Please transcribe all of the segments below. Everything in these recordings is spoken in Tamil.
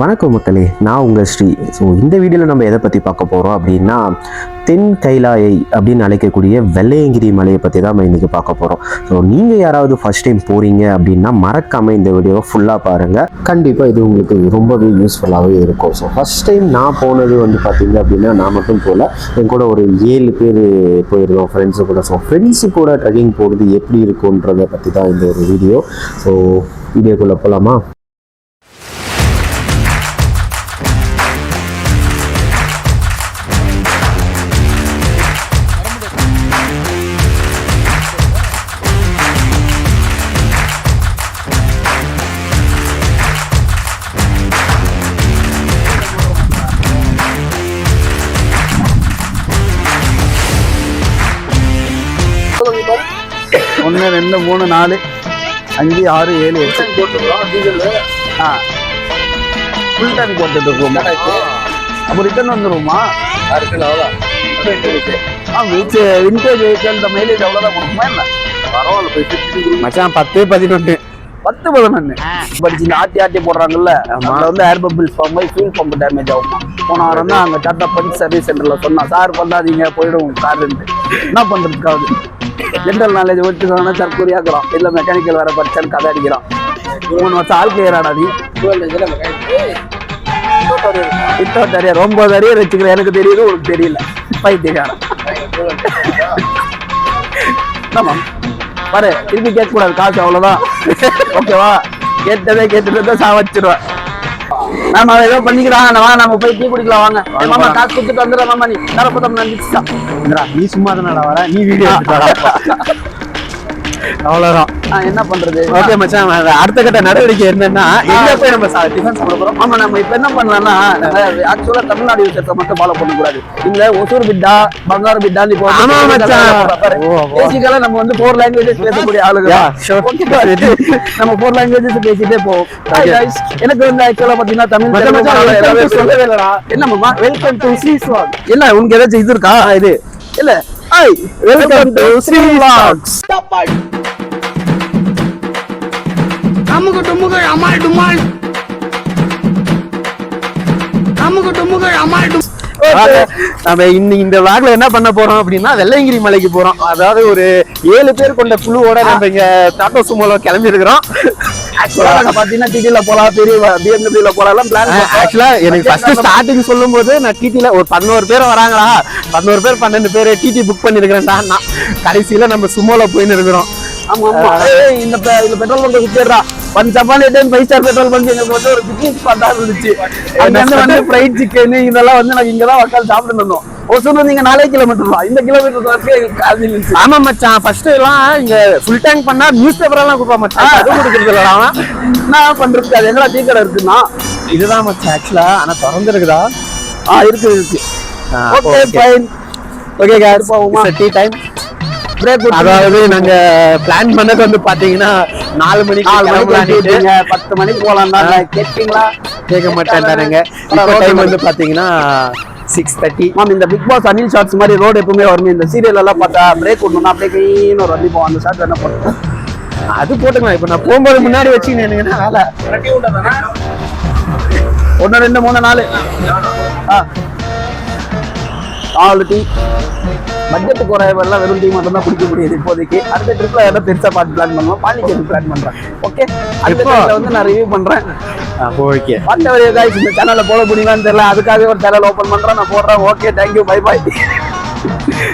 வணக்கம் மக்களே நான் உங்கள் ஸ்ரீ. ஸோ இந்த வீடியோவில் நம்ம எதை பற்றி பார்க்க போகிறோம் அப்படின்னா தென் கைலாயை அப்படின்னு அழைக்கக்கூடிய வெள்ளையங்கிரி மலையை பற்றி தான் நம்ம இன்றைக்கி பார்க்க போகிறோம் ஸோ நீங்கள் யாராவது ஃபர்ஸ்ட் டைம் போகிறீங்க அப்படின்னா மறக்காமல் இந்த வீடியோவை ஃபுல்லாக பாருங்கள் கண்டிப்பாக இது உங்களுக்கு ரொம்பவே யூஸ்ஃபுல்லாகவே இருக்கும். ஸோ ஃபஸ்ட் டைம் நான் போனது வந்து பார்த்தீங்க அப்படின்னா நான் மட்டும் போகல என் கூட ஒரு ஏழு பேர் போயிருந்தோம் ஃப்ரெண்ட்ஸு கூட. ஸோ ஃப்ரெண்ட்ஸு கூட ட்ரெக்கிங் போகிறது எப்படி இருக்குன்றதை பற்றி தான் இந்த ஒரு வீடியோ ஸோ வீடியோக்குள்ளே போகலாமா ரெண்டு மூணு நாலு அஞ்சு ஆறு ஏழு எட்டு. ஆ. ஃபுல் டேங்க் போட்டுட்டு இருக்கோமா அப்போ ரிட்டர்ன் வந்துருமா ஆ விச் விண்டேஜ் வெஹிக்கல் இந்த மைலேஜ் அவ்வளோதான் கொடுக்குமா என்ன? பரவாயில்ல மச்சான் பத்து பதினொன்று பத்து பதினொன்று படிச்சு இந்த ஆட்டி ஆட்டி போடுறாங்கல்ல அதில் வந்து ஏர் பபிள் ஃபார்ம் ஆகி ஃபியூல் பம்ப் டேமேஜ் ஆகும்? போன வாரம் தான் அங்கே டாட்டா பஞ்ச் சர்வீஸ் சென்டரில் சொன்னான் சார் பண்ணாதீங்க போயிடும் காருன்ட்டு என்ன பண்ணுறதுக்காவது ஜென்ரல் நாலேஜ் வச்சுக்கோன்னா தற்கொலையாக்குறோம் இல்லை மெக்கானிக்கல் வேற படிச்சான்னு கதை அடிக்கிறோம். மூணு வருஷம் ஆள் ஏறாடா நீ. இப்போ தெரியும் ரொம்ப தெரியும் வச்சுக்கிறேன் எனக்கு தெரியுது உனக்கு தெரியல. பைத்தியக்காரன். ஆமாம் பாரு திருப்பி கேட்கக்கூடாது காசு அவ்வளோதான் ஓகேவா? கேட்டதே கேட்டுட்டு தான் சா வச்சிருவேன் மேம் அவன் ஏதோ பண்ணிக்கிறான். நான் வாங்க நம்ம போய் டீ குடிக்கலாம் வாங்க. மாமா காசு கொடுத்துட்டு வந்துடுறேன் மாமா நீ. தரப்பதம் நம்பிச்சுதான் நீ சும்மா தானடா வர? நீ வீடியோ என்ன பண்றது? ஓகே மச்சான் அடுத்த கட்ட நடவடிக்கை என்னன்னா எங்க போய் நம்ம டிஃபென்ஸ் போறோம்? ஆமா நம்ம இப்ப என்ன பண்ணலாம்னா ஆக்சுவலா தமிழ்நாடு யூசர்ஸை மட்டும் ஃபாலோ பண்ண கூடாது இந்த ஒசூர் பிட்டா பங்காரு பிட்டா இப்போ ஆமா. பேசிக்கலா நம்ம வந்து ஃபோர் லாங்குவேஜஸ் பேசக்கூடிய ஆளுங்க. நம்ம ஃபோர் லாங்குவேஜஸ் பேசிட்டே போவோம். எனக்கு வந்து ஆக்சுவலா பாத்தீங்கன்னா தமிழ் சொல்லவே இல்லடா. என்ன மாமா? வெல்கம் டு சீஸ் வாக் என்ன உனக்கு ஏதாச்சும் இது இருக்கா? இது. இல்ல. Hi welcome to Sri vlogs அமுகு டுமுகு அமால் டுமால். அமுகு டுமுகு அமால் டும் நம்ம இன்னைக்கு இந்த vlogல என்ன பண்ண போறோம் அப்படின்னா வெள்ளையங்கிரி மலைக்கு போறோம். அதாவது ஒரு ஏழு பேர் கொண்ட குழுவோட நம்ம இங்க டாட்டோ சுமோல கிளம்பி இருக்கிறோம் பாத்தீங்கன்னா டிடில போலாம் பெரிய பிஎம்டபிள்யூல போலாம் பிளான் ஆக்சுவலா எனக்கு ஃபர்ஸ்ட் ஸ்டார்டிங் சொல்லும் போது நான் டிடில ஒரு பதினோரு பேர் வராங்களா? பதினோரு பேர் பன்னெண்டு பேர் டிடி புக் பண்ணிருக்கிறேன்டா நான். கடைசியில நம்ம சுமோல போயின்னு இருக்கிறோம். ஆமா ஆமா. இந்த petrol bunk வித்துறா one Japan time five star petrol bunk எங்களுக்கு வந்து ஒரு பிக்னிக் ஸ்பாட்டா இருந்துச்சு. அங்க வந்து ஃப்ரைட் சிக்கன் இதெல்லாம் வந்து நாங்க இங்க தான் உட்காந்து சாப்பிட்டு இருந்தோம். ஒசூர் வந்து இங்க நாலே கிலோமீட்டர் தான் இந்த கிலோமீட்டர் வரைக்கும் இருந்துச்சு ஆமா மச்சான். ஃபர்ஸ்ட் எல்லாம் இங்க ஃபுல் டேங்க் பண்ணா நியூஸ் பேப்பர் எல்லாம் கொடுப்பா மச்சான். அது கொடுக்கறது அது எங்கடா டீ கடை இருக்குன்னா? இதுதான் மச்சான் ஆக்சுவலா ஆனா திறந்துருக்குதா? ஆ இருக்கு இருக்கு. ஓகே. ஃபைன் ஓகே கார் போவோமா? டீ டைம் பிரேக் அதாவது நாங்க பிளான் பண்ணது வந்து பாத்தீங்கன்னா நாலு மணிக்கு நாலு மணிக்கு பத்து மணிக்கு போலாம் தான். கேட்டீங்களா? கேட்க மாட்டேன்டானுங்க இப்போ டைம் வந்து பாத்தீங்கன்னா சிக்ஸ் தேர்ட்டி மேம் இந்த பிக் பாஸ் அனில் ஷார்ட்ஸ் மாதிரி ரோடு எப்பவுமே வருமே. இந்த சீரியல் எல்லாம் பார்த்தா பிரேக் விடணும்னா அப்படியே க்ளீன் ஒரு வண்டி போவோம். அந்த ஷார்ட் என்ன பண்ணுறோம் அது போட்டுக்கலாம். இப்போ நான் போகும்போது முன்னாடி வச்சுக்கினேன்னா வேலை. ஒன்று ரெண்டு மூணு நாலு. ஆ. நாலு டீ பட்ஜெட் குறைவெல்லாம் வெறும் டீ மட்டும் தான் குடிக்க முடியுது இப்போதைக்கு. அடுத்த ட்ரிப்ல எதாவது பெருசா பார்த்து பிளான் பண்ணுவோம் பாண்டிச்சேரி பிளான் பண்றேன். ஓகே அடுத்த tripல வந்து நான் ரிவ்யூ பண்றேன். ஓகே வாட்டவர் guys இந்த சேனல்ல போட முடியுமான்னு தெரியல. அதுக்காக ஒரு சேனல் ஓபன் பண்றேன் நான் போடுறேன். ஓகே தேங்க்யூ பை பை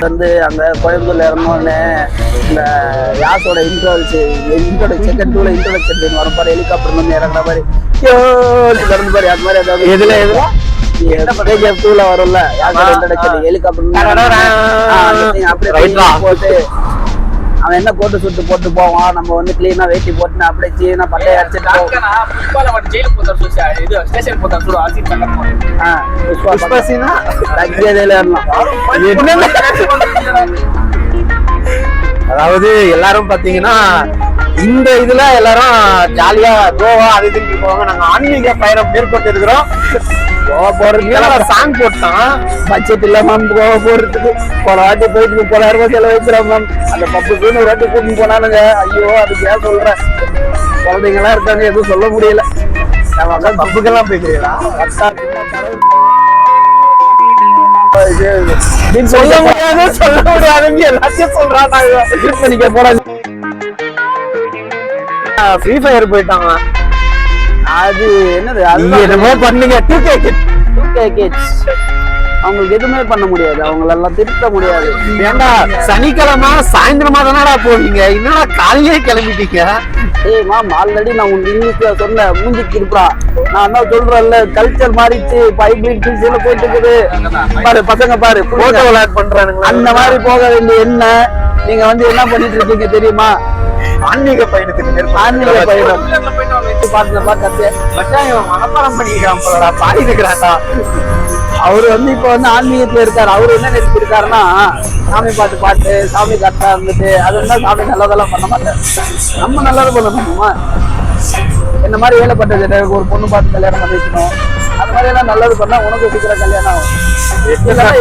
வந்து அங்க கோயம்புத்தூர்ல இறந்தோடனே இந்த யாஸோட இன்ட்ரோல்ஸ் இன்ட்ரோடக்ஷன் செகண்ட் டூல இன்ட்ரோடக்ஷன் வரும் பாரு ஹெலிகாப்டர் வந்து இறங்குற மாதிரி. யோ இறந்து பாரு அது மாதிரி ஏதாவது எதுல, எதுல? கேஜிஎஃப் டூல வரும்ல. ஹெலிகாப்டர். போட்டு அவன் என்ன கோட்டு சுட்டு போட்டு போவான்? நம்ம வந்து கிளீனா வேட்டி போட்டு அப்படியே சீனா பட்டையை அடிச்சுட்டு. அதாவது எல்லாரும் பாத்தீங்கன்னா இந்த இதுல எல்லாரும் ஜாலியா கோவா அது இதுன்னு போவாங்க. நாங்க ஆன்மீக பயணம் மேற்கொண்டு இருக்கிறோம். கோவா போறதுக்கு சாங் போட்டான். பட்ஜெட் இல்ல மேம் கோவா போறதுக்கு போன வாட்டி போயிட்டு முப்பதாயிரம் ரூபாய் செலவழிக்கிறோம் மேம் அந்த பப்புக்குன்னு ஒரு வாட்டி கூட்டிட்டு போனானுங்க. ஐயோ அதுக்கு ஏன் சொல்றேன்? குழந்தைங்க இருக்காங்க எதுவும் சொல்ல முடியல. பப்புக்கெல்லாம் போய்க்கிறீங்களா? சொல்ல முடியாது சொல்ல முடியாதுங்க எல்லாத்தையும் சொல்றாங்க பண்ணிக்க போறாங்க ஃப்ரீ ஃபயர் போயிட்டாங்க அது என்னது? நீங்க என்னமோ பண்ணுங்க. டூ கே கிட்ஸ் அவங்களுக்கு எதுவுமே பண்ண முடியாது. அவங்களெல்லாம் திருத்த முடியாது. ஏண்டா சனிக்கிழமை சாயந்தரமா தானடா போவீங்க? என்னடா காலையிலே கிளம்பிட்டீங்க? ஏய் மாம் ஆல்ரெடி நான் உங்களுக்கு இங்கிலீஷ்ல சொன்னேன். மூஞ்சிக்கு இருப்பா நான் தான் சொல்றேன்ல? கல்ச்சர் மாறிச்சு ஹைபிரிட் பிசில போயிட்டு இருக்குது. பாரு பசங்க பாரு போட்டோ போட்டோ விளையாட் பண்றானுங்க அந்த மாதிரி போக வேண்டிய என்ன நீங்க வந்து என்ன பண்ணிட்டு இருக்கீங்க தெரியுமா? ஆன்மீக பயணத்துக்கு ஆன்மீக பயணம். பாட்டுல பார்த்து மச்சான் இவன் மனப்பாடம் பண்ணிக்கிறான் போலடா பாடி இருக்கிறான்டா அவர் வந்து இப்ப வந்து ஆன்மீகத்துல இருக்காரு. அவரு என்ன நினைச்சு இருக்காருன்னா சாமி பாட்டு பாட்டு சாமி கரெக்டா இருந்துட்டு அது இருந்தா சாமி நல்லதெல்லாம் பண்ண மாட்டாரு. நம்ம நல்லது பண்ணணுமா? இந்த மாதிரி ஜெட்டருக்கு ஒரு பொண்ணு பார்த்து கல்யாணம் பண்ணி வைக்கணும் அந்த மாதிரி எல்லாம் நல்லது பண்ணா உனக்கு சீக்கிரம் கல்யாணம் ஆகும்.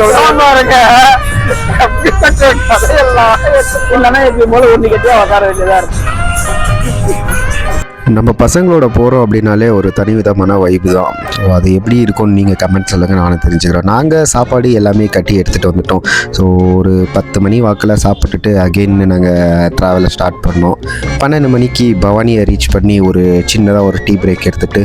இல்லைன்னா எப்பயும் போல ஒண்ணு கட்டியா உட்கார வேண்டியதா இருக்கு. நம்ம பசங்களோட போகிறோம் அப்படின்னாலே ஒரு தனி விதமான வைப்பு தான். ஸோ அது எப்படி இருக்கும்னு நீங்கள் கமெண்ட் சொல்லுங்கள் நானும் தெரிஞ்சுக்கிறேன். நாங்கள் சாப்பாடு எல்லாமே கட்டி எடுத்துகிட்டு வந்துட்டோம். ஸோ ஒரு பத்து மணி வாக்கில் சாப்பிட்டுட்டு அகெயின் நாங்கள் ட்ராவலை ஸ்டார்ட் பண்ணோம். பன்னெண்டு மணிக்கு பவானியை ரீச் பண்ணி ஒரு சின்னதாக ஒரு டீ பிரேக் எடுத்துகிட்டு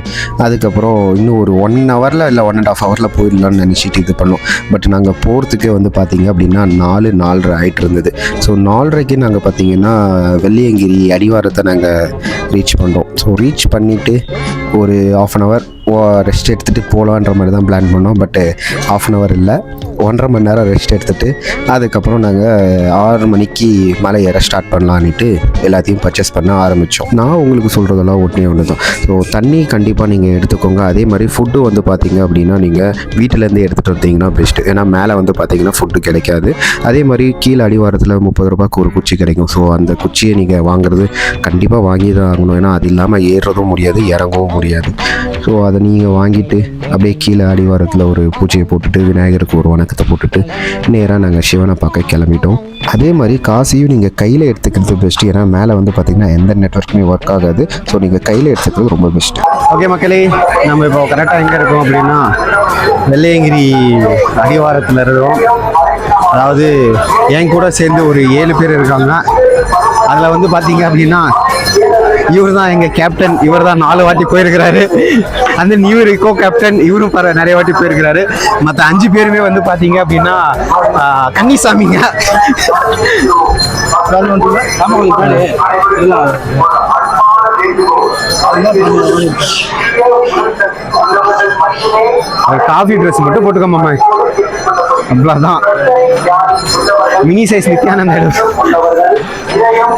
அதுக்கப்புறம் இன்னும் ஒரு ஒன் ஹவரில் இல்லை ஒன் அண்ட் ஆஃப் ஹவரில் போயிடலாம்னு நினச்சிட்டு இது பண்ணோம். பட் நாங்கள் போகிறதுக்கே வந்து பார்த்தீங்க அப்படின்னா நாலு நாலரை ஆகிட்டு இருந்தது. ஸோ நாலரைக்கு நாங்கள் பார்த்தீங்கன்னா வெள்ளியங்கிரி அடிவாரத்தை நாங்கள் ரீச் பண்ணோம். ஸோ ரீச் பண்ணிவிட்டு ஒரு ஆஃப் அன் ஹவர் ரெஸ்ட் எடுத்துகிட்டு போகலான்ற மாதிரி தான் பிளான் பண்ணோம். பட்டு ஆஃப் அன் ஹவர் இல்லை. ஒன்றரை மணி நேரம் ரெஸ்ட் எடுத்துகிட்டு அதுக்கப்புறம் நாங்கள் ஆறு மணிக்கு மலை ஏற ஸ்டார்ட் பண்ணலான்ட்டு எல்லாத்தையும் பர்ச்சேஸ் பண்ண ஆரம்பித்தோம் நான் உங்களுக்கு சொல்கிறதெல்லாம் ஒன்றே ஒன்று தான் ஸோ தண்ணி கண்டிப்பாக நீங்கள் எடுத்துக்கோங்க. அதே மாதிரி ஃபுட்டு வந்து பார்த்தீங்க அப்படின்னா நீங்கள் வீட்டிலேருந்து எடுத்துகிட்டு வந்தீங்கன்னா பெஸ்ட்டு ஏன்னா மேலே வந்து பார்த்தீங்கன்னா ஃபுட்டு கிடைக்காது. அதே மாதிரி கீழே அடிவாரத்தில் முப்பது ரூபாய்க்கு ஒரு குச்சி கிடைக்கும். ஸோ அந்த குச்சியை நீங்கள் வாங்குறது கண்டிப்பாக வாங்கி தான் ஆகணும். ஏன்னா அது இல்லாமல் ஏறுறதும் முடியாது இறங்கவும் முடியாது. ஸோ அது அதை நீங்கள் வாங்கிட்டு அப்படியே கீழே அடிவாரத்தில் ஒரு பூஜையை போட்டுட்டு விநாயகருக்கு ஒரு வணக்கத்தை போட்டுட்டு நேராக நாங்கள் சிவனை பார்க்க கிளம்பிட்டோம். அதே மாதிரி காசையும் நீங்கள் கையில் எடுத்துக்கிறது பெஸ்ட்டு ஏன்னா மேலே வந்து பார்த்தீங்கன்னா எந்த நெட்ஒர்க்குமே ஒர்க் ஆகாது. ஸோ நீங்கள் கையில் எடுத்துக்கிறது ரொம்ப பெஸ்ட்டு ஓகே மக்களே நம்ம இப்போ கரெக்டாக எங்கே இருக்கோம் அப்படின்னா வெள்ளையங்கிரி அடிவாரத்தில் இருக்கிறோம். அதாவது என் கூட சேர்ந்து ஒரு ஏழு பேர் இருக்காங்க. அதில் வந்து பார்த்தீங்க அப்படின்னா இவர் தான் எங்கள் கேப்டன் இவர் தான் நாலு வாட்டி போயிருக்கிறாரு. அந்த இவர் கோ கேப்டன் இவரும் பர நிறைய வாட்டி போயிருக்கிறாரு. மற்ற அஞ்சு பேருமே வந்து பார்த்தீங்க அப்படின்னா கன்னிசாமிங்க. காஃபி ட்ரெஸ் மட்டும் போட்டுக்கோமா அவ்வளோதான் மினி சைஸ் நித்யானந்த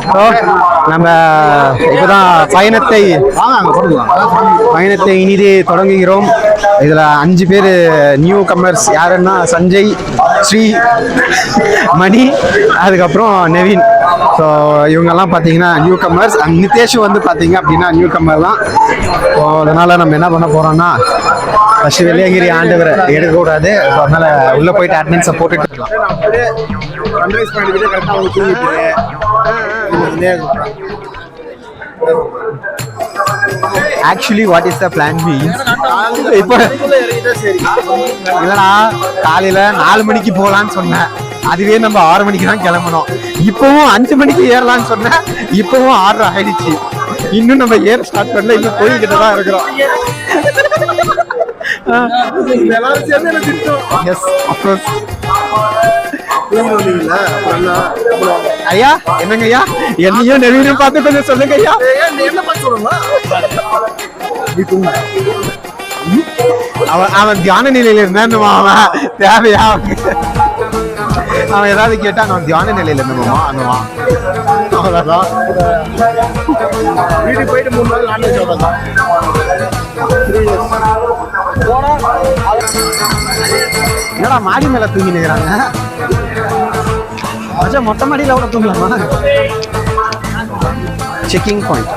ஸோ நம்ம இப்போதான் பயணத்தை பயணத்தை இனிதே தொடங்குகிறோம். இதில் அஞ்சு பேர் நியூ கமர்ஸ் யாருன்னா சஞ்சய் ஸ்ரீ மணி அதுக்கப்புறம் நெவின். ஸோ இவங்கெல்லாம் பார்த்தீங்கன்னா நியூ கமர்ஸ் நிதேஷும் வந்து பார்த்தீங்க அப்படின்னா நியூ கமர் தான். ஸோ அதனால் நம்ம என்ன பண்ண போகிறோம்னா ஃபஸ்ட்டு வெள்ளியங்கிரி ஆண்டவரை எடுக்கக்கூடாது. ஸோ அதனால் உள்ளே போயிட்டு அட்மின்ஸை போட்டுட்டு இருக்கலாம். Actually what is the plan means இப்போ இல்லடா காலையில நாலு மணிக்கு போகலான்னு சொன்னேன். அதுவே நம்ம ஆறு மணிக்கு தான் கிளம்பணும். இப்பவும் அஞ்சு மணிக்கு ஏறலாம்னு சொன்னேன். இப்பவும் ஆறு ஆயிடுச்சு. இன்னும் நம்ம ஏற ஸ்டார்ட் பண்ணல. இன்னும் போய்கிட்டு தான் இருக்கிறோம். எஸ் அப்கோர்ஸ் ஐயா என்னங்க ஐயா என்னையும் நெருங்கியும் பார்த்து கொஞ்சம் சொல்லுங்க ஐயா அவன் அவன் தியான நிலையில இருந்தான்னுமா அவன்? தேவையா? அவன் ஏதாவது கேட்டா நான் தியான நிலையில இருந்தோமா அந்தமா அவ்வளவுதான். வீட்டுக்கு போயிட்டு மூணு நாள் நான்வெஜ் அவ்வளோதான் என்னடா மாடி மேல தூங்கி நிக்கிறாங்க மச்சான் மொட்டை மாடியில கூட தூங்கலாமா? செக்கிங் பாயிண்ட்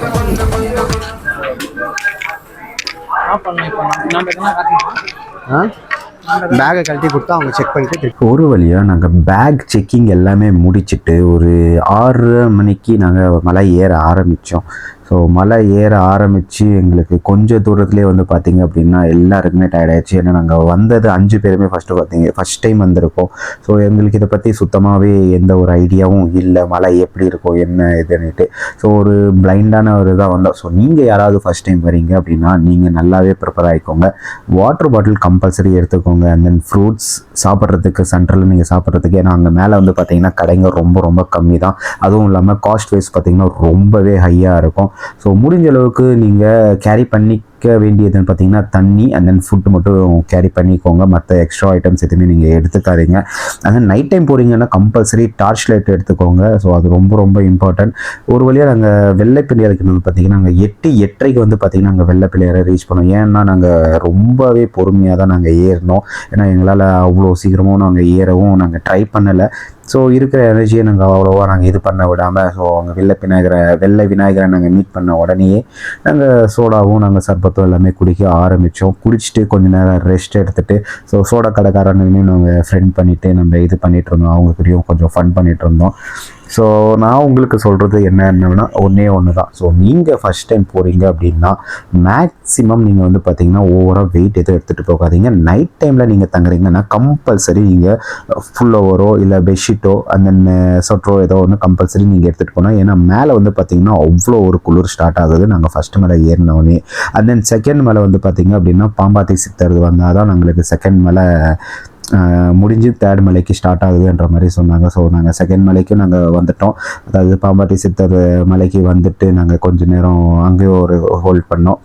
பேகை கழட்டி கொடுத்தா அவங்க செக் பண்ணிட்டு ஒரு வழியாக நாங்கள் பேக் செக்கிங் எல்லாமே முடிச்சிட்டு ஒரு ஆறு மணிக்கு நாங்கள் மலை ஏற ஆரம்பித்தோம் ஸோ மலை ஏற ஆரம்பித்து எங்களுக்கு கொஞ்சம் தூரத்துலேயே வந்து பார்த்தீங்க அப்படின்னா எல்லாருக்குமே டயர்ட் ஆயிடுச்சு. ஏன்னா நாங்கள் வந்தது அஞ்சு பேருமே ஃபஸ்ட்டு பார்த்தீங்க ஃபஸ்ட் டைம் வந்திருக்கோம். ஸோ எங்களுக்கு இதை பற்றி சுத்தமாகவே எந்த ஒரு ஐடியாவும் இல்லை. மலை எப்படி இருக்கும் என்ன இதுன்னுட்டு. ஸோ ஒரு பிளைண்டான ஒரு இதாக வந்தோம். ஸோ நீங்கள் யாராவது ஃபஸ்ட் டைம் வரீங்க அப்படின்னா நீங்கள் நல்லாவே ப்ரிப்பேர் ஆகிக்கோங்க வாட்டர் பாட்டில் கம்பல்சரி எடுத்துக்கோங்க. அண்ட் தென் ஃப்ரூட்ஸ் சாப்பிட்றதுக்கு சென்ட்ரலில் நீங்கள் சாப்பிட்றதுக்கு. ஏன்னா அங்கே மேலே வந்து பார்த்தீங்கன்னா கடைங்க ரொம்ப ரொம்ப கம்மி தான் அதுவும் இல்லாமல் காஸ்ட் வைஸ் பார்த்தீங்கன்னா ரொம்பவே ஹையாக இருக்கும். ஸோ முடிஞ்ச அளவுக்கு நீங்கள் கேரி பண்ணி பண்ணிக்க வேண்டியதுன்னு பார்த்தீங்கன்னா தண்ணி அண்ட் தென் ஃபுட்டு மட்டும் கேரி பண்ணிக்கோங்க. மற்ற எக்ஸ்ட்ரா ஐட்டம்ஸ் எதுவுமே நீங்கள் எடுத்துக்காதீங்க. அண்ட் நைட் டைம் போகிறீங்கன்னா கம்பல்சரி டார்ச் லைட் எடுத்துக்கோங்க. ஸோ அது ரொம்ப ரொம்ப இம்பார்ட்டன்ட் ஒரு வழியாக நாங்கள் வெள்ளை பிள்ளையாருக்கு வந்து பார்த்தீங்கன்னா நாங்கள் எட்டு எட்டரைக்கு வந்து பார்த்தீங்கன்னா நாங்கள் வெள்ளை பிள்ளையாரை ரீச் பண்ணோம். ஏன்னா நாங்கள் ரொம்பவே பொறுமையாக தான் நாங்கள் ஏறினோம். ஏன்னா எங்களால் அவ்வளோ சீக்கிரமும் நாங்கள் ஏறவும் நாங்கள் ட்ரை பண்ணலை. ஸோ இருக்கிற எனர்ஜியை நாங்கள் அவ்வளோவா நாங்கள் இது பண்ண விடாமல் ஸோ அங்கே வெள்ளை விநாயகரை வெள்ளை விநாயகரை நாங்கள் மீட் பண்ண உடனேயே நாங்கள் சோடாவும் நாங்கள் சர்பத்தும் எல்லாமே குடிக்க ஆரம்பித்தோம் குடிச்சிட்டு கொஞ்சம் நேரம் ரெஸ்ட் எடுத்துகிட்டு ஸோ சோடா கடைக்காரனையும் நாங்கள் ஃப்ரெண்ட் பண்ணிவிட்டு நம்ம இது பண்ணிகிட்டு இருந்தோம். அவங்க கூடயும் கொஞ்சம் ஃபன் பண்ணிகிட்டு இருந்தோம். ஸோ நான் உங்களுக்கு சொல்கிறது என்னென்னா ஒன்றே ஒன்று தான் ஸோ நீங்கள் ஃபஸ்ட் டைம் போகிறீங்க அப்படின்னா மேக்ஸிமம் நீங்கள் வந்து பார்த்தீங்கன்னா ஓவராக வெயிட் எதுவும் எடுத்துகிட்டு போகாதீங்க. நைட் டைமில் நீங்கள் தங்குறீங்கன்னா கம்பல்சரி நீங்கள் ஃபுல் ஓவரோ இல்லை பெட்ஷீட்டோ அந்த தென் சொட்டரோ ஏதோ ஒன்று கம்பல்சரி நீங்கள் எடுத்துகிட்டு போனால் ஏன்னா மேலே வந்து பார்த்தீங்கன்னா அவ்வளோ ஒரு குளிர் ஸ்டார்ட் ஆகுது. நாங்கள் ஃபஸ்ட்டு மேலே ஏறினோடனே அண்ட் தென் செகண்ட் மேலே வந்து பார்த்தீங்க அப்படின்னா பாம்பாத்தி சித்தர் வந்தால் தான் எங்களுக்கு செகண்ட் மேலே முடிஞ்சு தேர்ட் மலைக்கு ஸ்டார்ட் ஆகுதுன்ற மாதிரி சொன்னாங்க. ஸோ நாங்கள் செகண்ட் மலைக்கும் நாங்கள் வந்துட்டோம். அதாவது பாம்பாட்டி சித்தர் மலைக்கு வந்துட்டு நாங்கள் கொஞ்ச நேரம் அங்கேயே ஒரு ஹோல்ட் பண்ணோம்.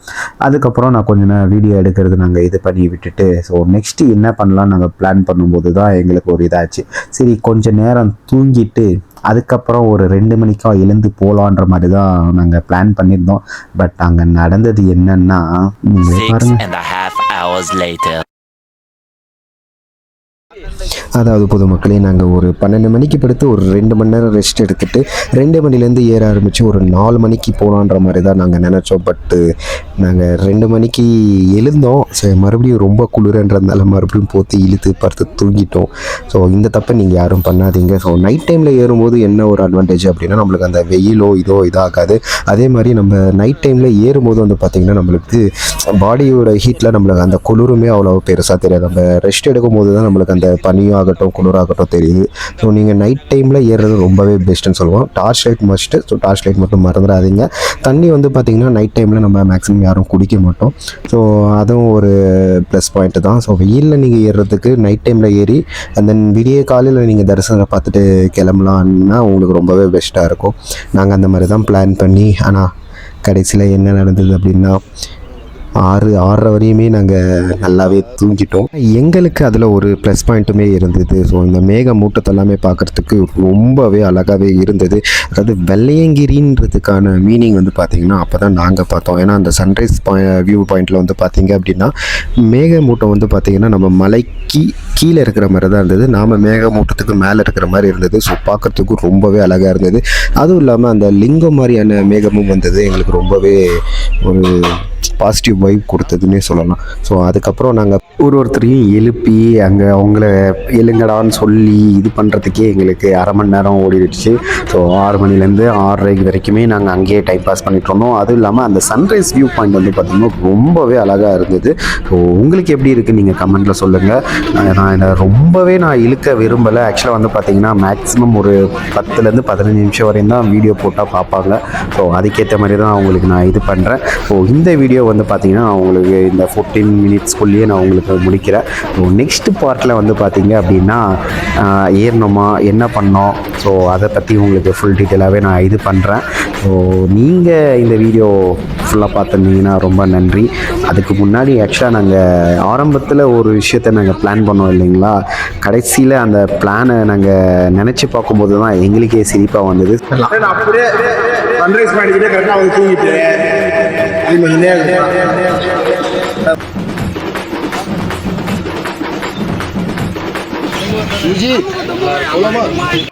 அதுக்கப்புறம் நான் கொஞ்ச நேரம் வீடியோ எடுக்கிறது நாங்கள் இது பண்ணி விட்டுட்டு ஸோ நெக்ஸ்ட்டு என்ன பண்ணலாம் நாங்கள் பிளான் பண்ணும்போது தான் எங்களுக்கு ஒரு இதாச்சு. சரி கொஞ்ச நேரம் தூங்கிட்டு அதுக்கப்புறம் ஒரு ரெண்டு மணிக்கா எழுந்து போகலான்ற மாதிரி தான் நாங்கள் பிளான் பண்ணியிருந்தோம். பட் அங்கே நடந்தது என்னன்னா 했는데 அதாவது பொதுமக்களே நாங்கள் ஒரு பன்னெண்டு மணிக்கு படுத்து ஒரு ரெண்டு மணி நேரம் ரெஸ்ட் எடுத்துட்டு ரெண்டு மணிலேருந்து ஏற ஆரம்பித்து ஒரு நாலு மணிக்கு போகலான்ற மாதிரி தான் நாங்கள் நினச்சோம். பட்டு நாங்கள் ரெண்டு மணிக்கு எழுந்தோம். சரி மறுபடியும் ரொம்ப குளிரன்றதுனால மறுபடியும் போத்து இழுத்து படுத்து தூங்கிட்டோம். ஸோ இந்த தப்பை நீங்கள் யாரும் பண்ணாதீங்க. ஸோ நைட் டைமில் ஏறும்போது என்ன ஒரு அட்வான்டேஜ் அப்படின்னா நம்மளுக்கு அந்த வெயிலோ இதோ இதாகாது. அதே மாதிரி நம்ம நைட் டைமில் ஏறும்போது வந்து பார்த்திங்கன்னா நம்மளுக்கு பாடியோட ஹீட்டில் நம்மளுக்கு அந்த குளிருமே அவ்வளோ பெருசாக தெரியாது. நம்ம ரெஸ்ட் எடுக்கும் போது தான் நம்மளுக்கு அந்த பனியும் ஆகட்டும் குளிராகட்டும் தெரியுது. ஸோ நீங்கள் நைட் டைமில் ஏறுறது ரொம்பவே பெஸ்ட்டுன்னு சொல்லுவோம். Torch light must so torch light மட்டும் மறந்துடாதீங்க. தண்ணி வந்து பார்த்திங்கன்னா நைட் டைமில் நம்ம மேக்ஸிமம் யாரும் குடிக்க மாட்டோம். ஸோ அதுவும் ஒரு ப்ளஸ் பாயிண்ட்டு தான். ஸோ வெயிலில் நீங்கள் ஏறுறதுக்கு நைட் டைமில் ஏறி அந்த தென் விடிய காலையில் நீங்கள் தரிசனம் பார்த்துட்டு கிளம்பலான்னா உங்களுக்கு ரொம்பவே பெஸ்ட்டாக இருக்கும். நாங்கள் அந்த மாதிரி தான் பிளான் பண்ணி ஆனால் கடைசியில் என்ன நடந்தது அப்படின்னா ஆறு ஆறரை வரையுமே நாங்கள் நல்லாவே தூங்கிட்டோம். எங்களுக்கு அதில் ஒரு ப்ளஸ் பாயிண்ட்டுமே இருந்தது. ஸோ இந்த மேக மூட்டத்தை எல்லாமே பார்க்குறதுக்கு ரொம்பவே அழகாகவே இருந்தது. அதாவது வெள்ளையங்கிரின்றதுக்கான மீனிங் வந்து பார்த்திங்கன்னா அப்போ தான் நாங்கள் பார்த்தோம். ஏன்னா அந்த சன்ரைஸ் வியூ பாயிண்டில் வந்து பார்த்தீங்க அப்படின்னா மேகமூட்டம் வந்து பார்த்திங்கன்னா நம்ம மலைக்கு கீழே இருக்கிற மாதிரி தான் இருந்தது. நாம் மேகமூட்டத்துக்கு மேலே இருக்கிற மாதிரி இருந்தது. ஸோ பார்க்குறதுக்கு ரொம்பவே அழகாக இருந்தது. அதுவும் இல்லாமல் அந்த லிங்கம் மாதிரியான மேகமும் வந்தது. எங்களுக்கு ரொம்பவே ஒரு பாசிட்டிவ் வைப் கொடுத்ததுன்னே சொல்லலாம். ஸோ அதுக்கப்புறம் நாங்கள் ஒரு ஒருத்தரையும் எழுப்பி அங்கே அவங்கள எழுங்கடான்னு சொல்லி இது பண்ணுறதுக்கே எங்களுக்கு அரை மணி நேரம் ஓடிடுச்சு. ஸோ ஆறு மணிலேருந்து ஆறரைக்கு வரைக்குமே நாங்கள் அங்கேயே டைம் பாஸ் பண்ணிட்டு இருந்தோம். அதுவும் இல்லாமல் அந்த சன்ரைஸ் வியூ பாயிண்ட் வந்து பார்த்திங்கன்னா ரொம்பவே அழகாக இருந்தது. ஸோ உங்களுக்கு எப்படி இருக்குது நீங்கள் கமெண்ட்டில் சொல்லுங்கள் நான் இதை ரொம்பவே நான் இழுக்க விரும்பலை. ஆக்சுவலாக வந்து பார்த்திங்கன்னா மேக்ஸிமம் ஒரு பத்துலேருந்து பதினஞ்சு நிமிஷம் வரையும் தான் வீடியோ போட்டால் பார்ப்பாங்க. ஸோ அதுக்கேற்ற மாதிரி தான் அவங்களுக்கு நான் இது பண்ணுறேன் ஸோ இந்த வீடியோ வந்து பார்த்தீங்கன்னா உங்களுக்கு இந்த ஃபோர்டீன் மினிட்ஸ்க்குள்ளேயே நான் உங்களுக்கு முடிக்கிறேன் ஸோ நெக்ஸ்ட் பார்ட்டில் வந்து பார்த்தீங்க அப்படின்னா ஏறணுமா என்ன பண்ணோம் ஸோ அதை பற்றி உங்களுக்கு ஃபுல் டீட்டெயிலாகவே நான் இது பண்ணுறேன் ஸோ நீங்கள் இந்த வீடியோ ஃபுல்லாக பார்த்துருந்தீங்கன்னா ரொம்ப நன்றி அதுக்கு முன்னாடி ஆக்சுவலாக நாங்கள் ஆரம்பத்தில் ஒரு விஷயத்தை நாங்கள் பிளான் பண்ணோம் இல்லைங்களா கடைசியில் அந்த பிளானை நாங்கள் நினச்சி பார்க்கும்போது தான் எங்களுக்கே சிரிப்பாக வந்தது அப்படியே பண்ணிக்கிட்டே கரெக்டாக வந்து தூங்கிட்டு 狙击，老慢。